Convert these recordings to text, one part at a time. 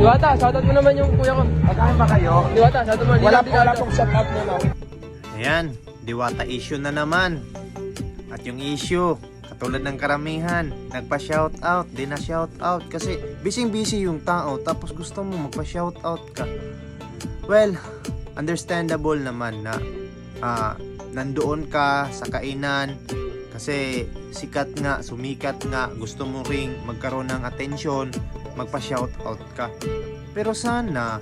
Diwata, shoutout mo naman yung kuya ko. Magkain ba kayo? Diwata, shoutout mo. Wala, Hindi wala pong shout out na no. Ayan, diwata issue na naman. At yung issue, katulad ng karamihan, nagpa-shout out, di na shout out kasi busy-busy yung tao tapos gusto mo magpa-shout out ka. Well, understandable naman na ah, nandoon ka sa kainan kasi sikat nga, sumikat nga, gusto mo ring magkaroon ng atensyon, magpa-shout out ka. Pero sana,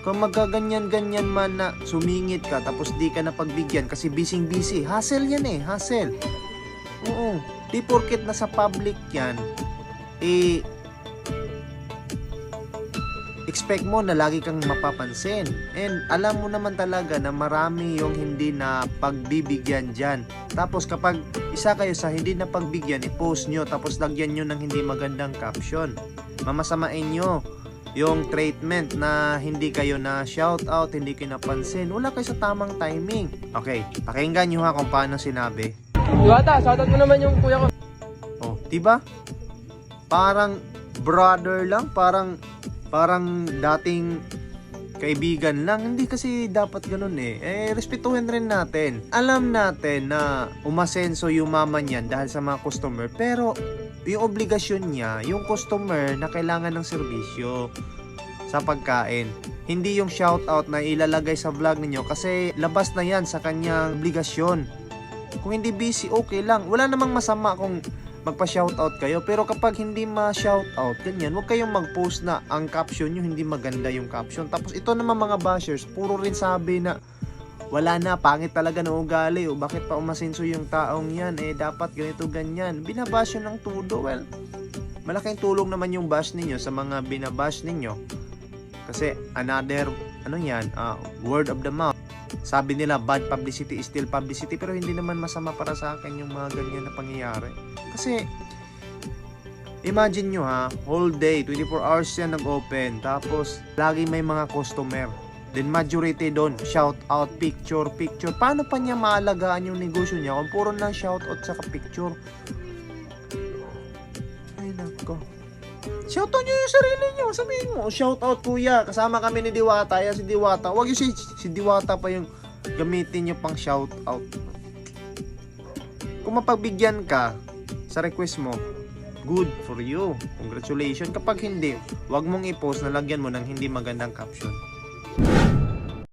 kung magaganyan-ganyan man na sumingit ka tapos di ka na pagbigyan kasi busy-busy, hassle yan eh, hassle. Oo, di porket nasa public yan, eh, expect mo na lagi kang mapapansin. And alam mo naman talaga na marami yung hindi na pagbibigyan dyan. Tapos kapag isa kayo sa hindi na pagbigyan, i-post nyo tapos lagyan nyo ng hindi magandang caption. Mamasamain nyo yung treatment na hindi kayo na shout out, hindi kayo napansin. Wala kayo sa tamang timing. Okay, pakinggan nyo ha kung paano sinabi. Diwata, shoutout mo naman yung kuya ko. Oh, 'di ba? Parang brother lang, parang parang dating kaibigan lang. Hindi kasi dapat ganun eh. Eh, respetuhin rin natin. Alam natin na umasenso yung mama niyan dahil sa mga customer. Pero, yung obligasyon niya, yung customer na kailangan ng serbisyo sa pagkain. Hindi yung shoutout na ilalagay sa vlog ninyo kasi labas na yan sa kanyang obligasyon. Kung hindi busy, okay lang. Wala namang masama kung magpa-shoutout kayo. Pero kapag hindi ma-shoutout, ganyan, huwag kayong mag-post na ang caption nyo, hindi maganda yung caption. Tapos ito naman mga bashers, puro rin sabi na wala na, pangit talaga ng ugali. O bakit pa umasenso yung taong yan? Eh, dapat ganito, ganyan. Binabash yun ng tudo. Well, malaking tulong naman yung bash ninyo sa mga binabash ninyo. Kasi another, ano yan, ah, word of the mouth. Sabi nila, bad publicity is still publicity. Pero hindi naman masama para sa akin yung mga ganyan na pangyayari. Kasi, imagine nyo ha, whole day, 24 hours yan nag-open. Tapos, lagi may mga customer. Then majority doon, shout out, picture, picture. Paano pa niya maalagaan yung negosyo niya kung puro na shout out sa picture? Ay nako. Shout out nyo yung sarili nyo. Sabihin mo, shout out kuya. Kasama kami ni Diwata. Yan si Diwata. Huwag yung si, si Diwata pa yung gamitin nyo pang shout out. Kung mapagbigyan ka sa request mo, good for you. Congratulations. Kapag hindi, huwag mong i-post na lagyan mo ng hindi magandang caption.